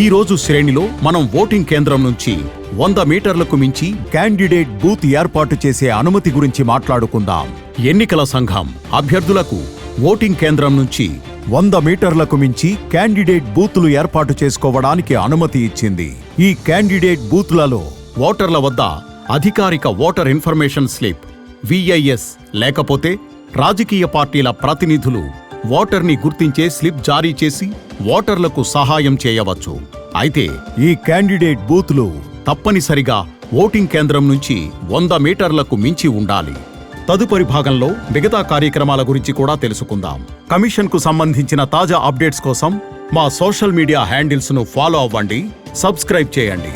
ఈ రోజు శ్రేణిలో మనం ఓటింగ్ కేంద్రం నుంచి వంద మీటర్లకు మించి క్యాండిడేట్ బూత్ ఏర్పాటు చేసే అనుమతి గురించి మాట్లాడుకుందాం. ఎన్నికల సంఘం అభ్యర్థులకు ఓటింగ్ కేంద్రం నుంచి వంద మీటర్లకు మించి క్యాండిడేట్ బూతులు ఏర్పాటు చేసుకోవడానికి అనుమతి ఇచ్చింది. ఈ క్యాండిడేట్ బూత్లలో ఓటర్ల వద్ద అధికారిక ఓటర్ ఇన్ఫర్మేషన్ స్లిప్ విఐఎస్ లేకపోతే రాజకీయ పార్టీల ప్రతినిధులు ఓటర్ని గుర్తించే స్లిప్ జారీ చేసి ఓటర్లకు సహాయం చేయవచ్చు. అయితే ఈ క్యాండిడేట్ బూత్లు తప్పనిసరిగా ఓటింగ్ కేంద్రం నుంచి వంద మీటర్లకు మించి ఉండాలి. తదుపరి భాగంలో మిగతా కార్యక్రమాల గురించి కూడా తెలుసుకుందాం. కమిషన్కు సంబంధించిన తాజా అప్డేట్స్ కోసం మా సోషల్ మీడియా హ్యాండిల్స్ను ఫాలో అవ్వండి సబ్స్క్రైబ్ చేయండి.